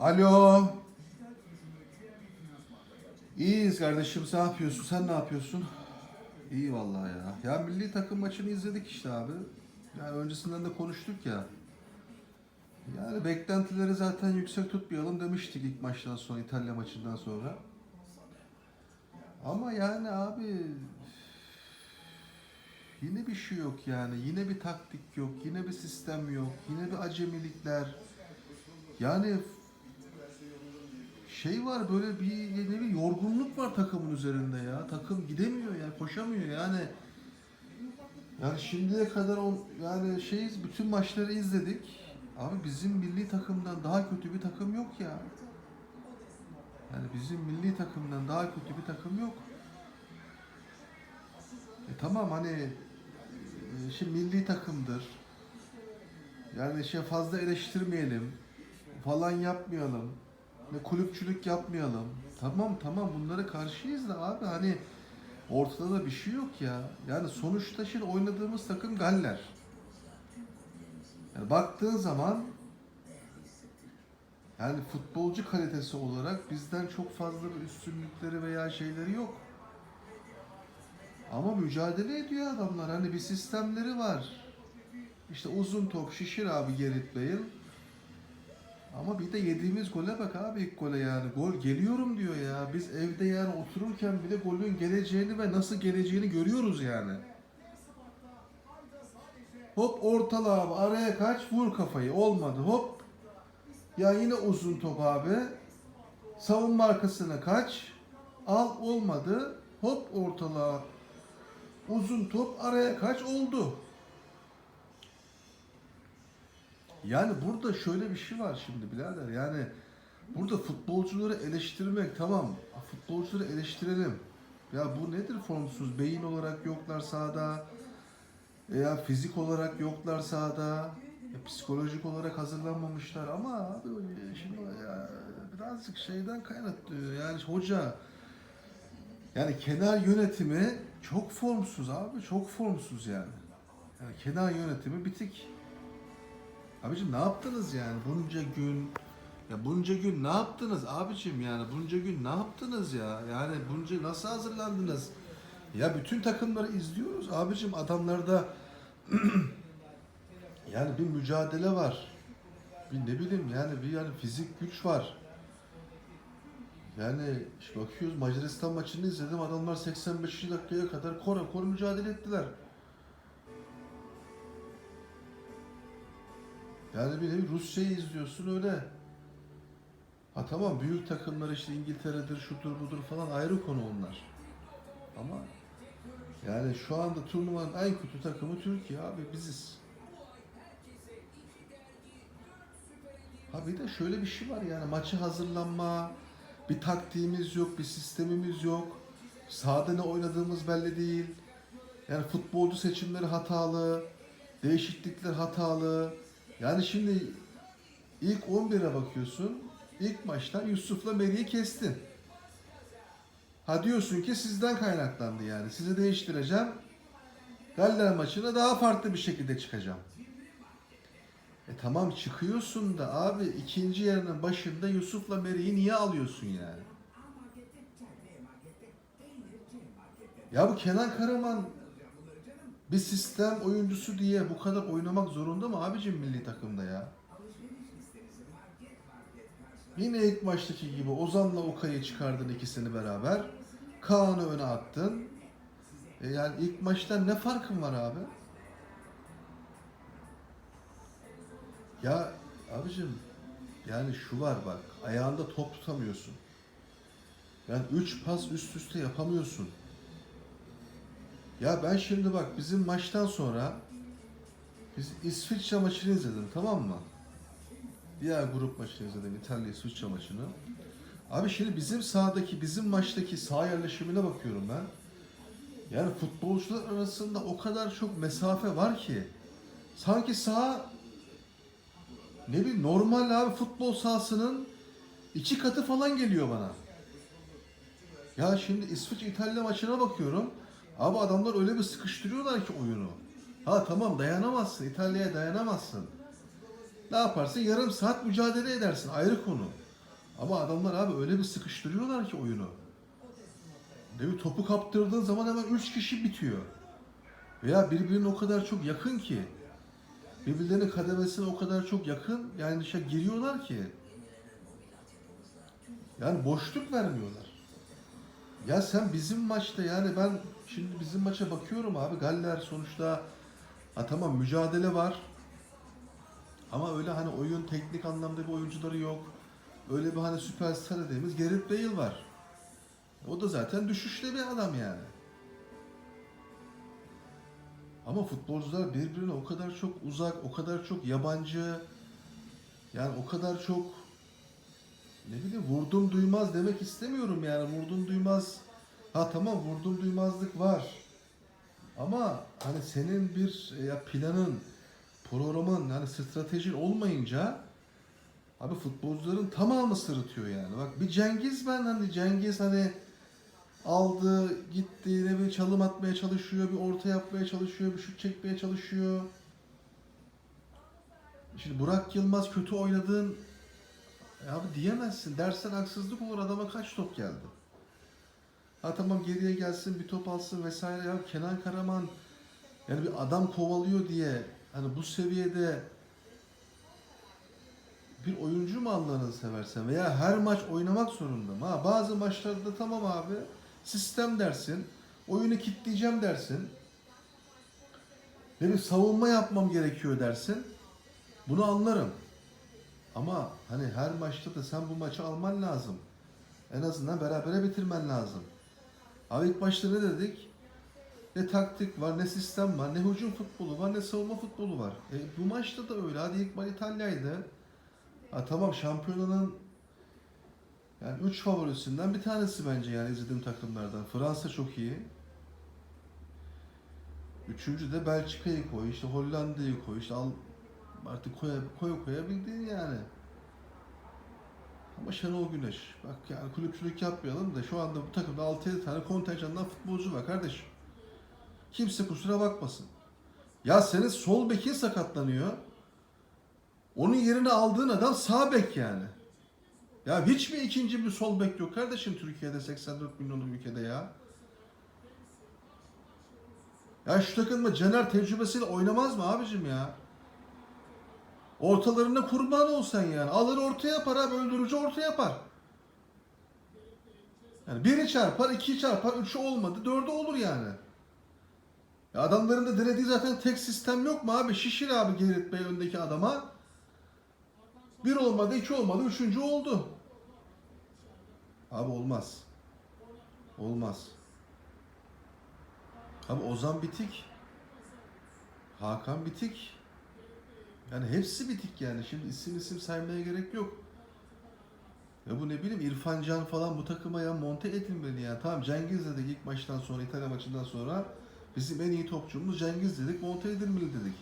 Alo. İyiyiz kardeşim. Sen ne yapıyorsun? Sen ne yapıyorsun? İyi vallahi ya. Ya milli takım maçını izledik işte abi. Yani öncesinden de konuştuk ya. Yani beklentileri zaten yüksek tutmayalım demiştik ilk maçtan sonra, İtalya maçından sonra. Ama yani abi yine bir şey yok yani. Yine bir taktik yok, yine bir sistem yok, yine bir acemilikler. Yani şey var böyle bir ne bir yorgunluk var takımın üzerinde ya. Takım gidemiyor yani, koşamıyor yani. Yani şimdiye kadar on, yani şeyiz bütün maçları izledik. Abi bizim milli takımdan daha kötü bir takım yok ya. Yani bizim milli takımdan daha kötü bir takım yok. E tamam hani e, şimdi milli takımdır. Yani şey fazla eleştirmeyelim. Falan yapmayalım. Ne kulüpçülük yapmayalım. Tamam tamam bunlara karşıyız da abi hani ortada da bir şey yok ya. Yani sonuçta şimdi oynadığımız takım Galler. Yani baktığın zaman yani futbolcu kalitesi olarak bizden çok fazla bir üstünlükleri veya şeyleri yok. Ama mücadele ediyor adamlar. Hani bir sistemleri var. İşte uzun top şişir abi Gerrit Bale. Ama bir de yediğimiz gole bak abi ilk gole yani. Gol geliyorum diyor ya. Biz evde yani otururken bile golün geleceğini ve nasıl geleceğini görüyoruz yani. Hop ortala abi araya kaç vur kafayı olmadı hop. Ya yine uzun top abi. Savunma arkasına kaç. Al olmadı. Hop ortala. Uzun top araya kaç oldu. Yani burada şöyle bir şey var şimdi birader yani burada futbolcuları eleştirmek tamam futbolcuları eleştirelim. Ya bu nedir formsuz? Beyin olarak yoklar sahada. Veya fizik olarak yoklar sahada. Ya psikolojik olarak hazırlanmamışlar ama abi şimdi ya birazcık şeyden kaynaklı yani hoca yani kenar yönetimi çok formsuz abi çok formsuz yani. Yani kenar yönetimi bitik. Abicim ne yaptınız yani? Bunca gün ya bunca gün ne yaptınız abicim yani? Bunca gün ne yaptınız ya? Yani bunca nasıl hazırlandınız? Ya bütün takımları izliyoruz abicim. Adamlarda yani bir mücadele var. Bir ne bileyim yani bir yani fizik güç var. Yani işte bakıyoruz Macaristan maçını izledim. Adamlar 85. dakikaya kadar kor kor mücadele ettiler. Yani bir nevi Rusya'yı izliyorsun öyle. Ha tamam büyük takımlar işte İngiltere'dir, şudur budur falan ayrı konu onlar. Ama yani şu anda turnuvanın en kötü takımı Türkiye abi biziz. Ha bir de şöyle bir şey var yani maçı hazırlanma, bir taktiğimiz yok, bir sistemimiz yok. Sahada ne oynadığımız belli değil. Yani futbolcu seçimleri hatalı, değişiklikler hatalı. Yani şimdi ilk 11'e bakıyorsun. İlk maçtan Yusuf'la Meri'yi kestin. Ha diyorsun ki sizden kaynaklandı yani. Sizi değiştireceğim. Galler maçına daha farklı bir şekilde çıkacağım. E tamam çıkıyorsun da abi ikinci yarının başında Yusuf'la Meri'yi niye alıyorsun yani? Ya bu Kenan Karaman bir sistem oyuncusu diye bu kadar oynamak zorunda mı abicim milli takımda ya? Yine ilk maçtaki gibi Ozan'la Okay'ı çıkardın ikisini beraber. Kaan'ı öne attın. E yani ilk maçtan ne farkın var abi? Ya abicim yani şu var bak ayağında top tutamıyorsun. Yani 3 pas üst üste yapamıyorsun. Ya ben şimdi bak bizim maçtan sonra biz İsviçre maçını izledim tamam mı? Diğer grup maçını izledim İtalya İsviçre maçını. Abi şimdi bizim sahadaki bizim maçtaki saha yerleşimine bakıyorum ben. Yani futbolcular arasında o kadar çok mesafe var ki sanki saha ne bileyim normal abi futbol sahasının iki katı falan geliyor bana. Ya şimdi İsviçre İtalya maçına bakıyorum. Abi adamlar öyle bir sıkıştırıyorlar ki oyunu. Ha tamam dayanamazsın. İtalya'ya dayanamazsın. Ne yaparsın? Yarım saat mücadele edersin. Ayrı konu. Ama adamlar abi öyle bir sıkıştırıyorlar ki oyunu. Değil mi? Topu kaptırdığın zaman hemen 3 kişi bitiyor. Veya birbirine o kadar çok yakın ki. Birbirlerinin kademesine o kadar çok yakın. Yani şey giriyorlar ki. Yani boşluk vermiyorlar. Ya sen bizim maçta yani ben şimdi bizim maça bakıyorum abi Galler sonuçta ha tamam mücadele var. Ama öyle hani oyun teknik anlamda bir oyuncuları yok. Öyle bir hani süperstar dediğimiz Gareth Bale var. O da zaten düşüşte bir adam yani. Ama futbolcular birbirine o kadar çok uzak, o kadar çok yabancı, yani o kadar çok ne bileyim vurdum duymaz demek istemiyorum yani vurdum duymaz. Ha tamam vurdum duymazlık var. Ama hani senin bir e, ya planın, programın, hani stratejin olmayınca abi futbolcuların tamamı sırıtıyor yani. Bak bir Cengiz ben hani Cengiz hani aldı, gitti, ne bir çalım atmaya çalışıyor, bir orta yapmaya çalışıyor, bir şut çekmeye çalışıyor. Şimdi Burak Yılmaz kötü oynadığın e abi diyemezsin. Dersen haksızlık olur adama kaç top geldi. Ha tamam geriye gelsin bir top alsın vesaire ya Kenan Karaman yani bir adam kovalıyor diye hani bu seviyede bir oyuncu mu Allah'ını seversen veya her maç oynamak zorunda mı? Ha, bazı maçlarda tamam abi sistem dersin, oyunu kitleyeceğim dersin. Ve bir savunma yapmam gerekiyor dersin. Bunu anlarım. Ama hani her maçta da sen bu maçı alman lazım. En azından berabere bitirmen lazım. Abi ilk başta ne dedik? Ne taktik var, ne sistem var, ne hücum futbolu var, ne savunma futbolu var. E, bu maçta da öyle. Hadi ilk maç İtalya'ydı. Ha tamam şampiyonanın yani üç favorisinden bir tanesi bence yani izlediğim takımlardan. Fransa çok iyi. Üçüncü de Belçika'yı koy, işte Hollanda'yı koy, işte al artık koy, koy koyabildiğin yani. Ama Şenol Güneş, bak yani kulüpçülük yapmayalım da şu anda bu takımda 6-7 tane kontenjandan futbolcu var kardeşim. Kimse kusura bakmasın. Ya senin sol bekin sakatlanıyor. Onun yerine aldığın adam sağ bek yani. Ya hiç mi ikinci bir sol bek yok kardeşim Türkiye'de 84 milyonluk ülkede ya? Ya şu takımda Caner tecrübesiyle oynamaz mı abicim ya? Ortalarına kurban olsan yani. Alır orta yapar abi öldürücü orta yapar. Yani biri çarpar, iki çarpar, üçü olmadı, dördü olur yani. Ya adamların da denediği zaten tek sistem yok mu abi? Şişir abi Gerrit Bey öndeki adama. Bir olmadı, iki olmadı, üçüncü oldu. Abi olmaz. Olmaz. Abi Ozan bitik. Hakan bitik. Yani hepsi bitik yani. Şimdi isim isim saymaya gerek yok. Ya bu ne bileyim İrfan Can falan bu takıma ya monte edilmeli ya. Tamam Cengiz dedik ilk maçtan sonra İtalya maçından sonra bizim en iyi topçumuz Cengiz dedik monte edilmeli dedik.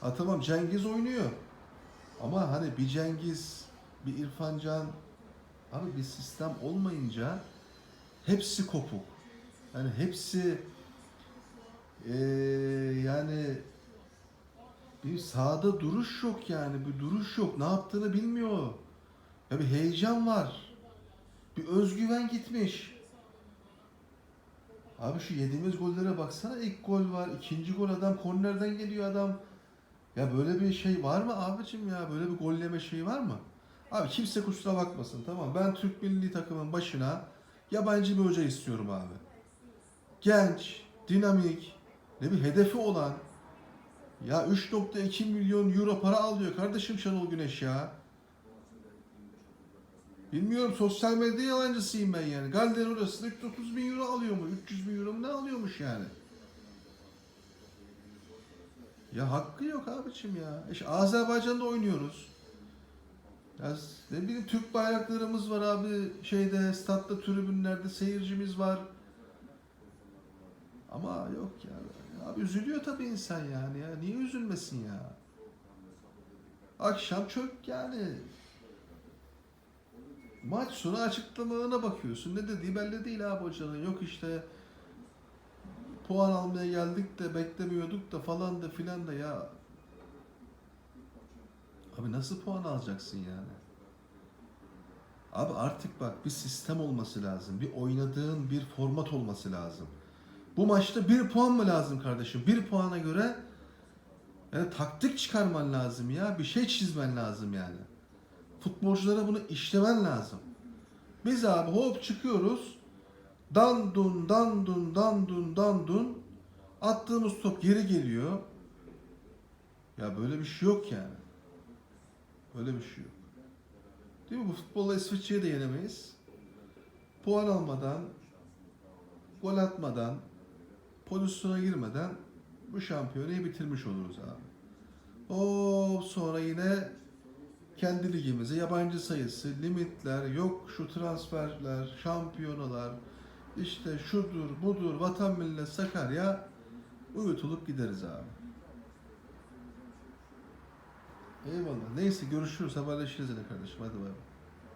Ha tamam Cengiz oynuyor. Ama hani bir Cengiz, bir İrfan Can abi bir sistem olmayınca hepsi kopuk. Yani hepsi eee, yani bir sahada duruş yok yani. Bir duruş yok. Ne yaptığını bilmiyor. Ya bir heyecan var. Bir özgüven gitmiş. Abi şu yediğimiz gollere baksana. İlk gol var. ikinci gol adam kornerden geliyor adam. Ya böyle bir şey var mı abicim ya? Böyle bir gol yeme şeyi var mı? Abi kimse kusura bakmasın tamam. Ben Türk milli takımın başına yabancı bir hoca istiyorum abi. Genç, dinamik, ne bir hedefi olan, ya 3.2 milyon euro para alıyor kardeşim Şenol Güneş ya. Bilmiyorum sosyal medya yalancısıyım ben yani. Galder orası 330 bin euro alıyor mu? 300 bin euro mu ne alıyormuş yani? Ya hakkı yok abicim ya. İşte Azerbaycan'da oynuyoruz. Ya ne bileyim Türk bayraklarımız var abi şeyde statta tribünlerde seyircimiz var. Ama yok ya. Abi üzülüyor tabii insan yani ya. Niye üzülmesin ya? Akşam çök yani. Maç sonu açıklamalarına bakıyorsun. Ne dediği belli değil abi hocanın. Yok işte puan almaya geldik de beklemiyorduk da falan da filan da ya. Abi nasıl puan alacaksın yani? Abi artık bak bir sistem olması lazım. Bir oynadığın bir format olması lazım. Bu maçta bir puan mı lazım kardeşim? Bir puana göre yani taktik çıkarman lazım ya. Bir şey çizmen lazım yani. Futbolculara bunu işlemen lazım. Biz abi hop çıkıyoruz. Dandun, dandun, dandun, dandun. Attığımız top geri geliyor. Ya böyle bir şey yok yani. Böyle bir şey yok. Değil mi? Bu futbolla İsviçre'yi de yenemeyiz. Puan almadan, gol atmadan, pozisyona girmeden bu şampiyonayı bitirmiş oluruz abi. O sonra yine kendi ligimize yabancı sayısı, limitler, yok şu transferler, şampiyonalar, işte şudur, budur, vatan millet Sakarya uyutulup gideriz abi. Eyvallah. Neyse görüşürüz. Haberleşiriz yine kardeşim. Hadi bay bay.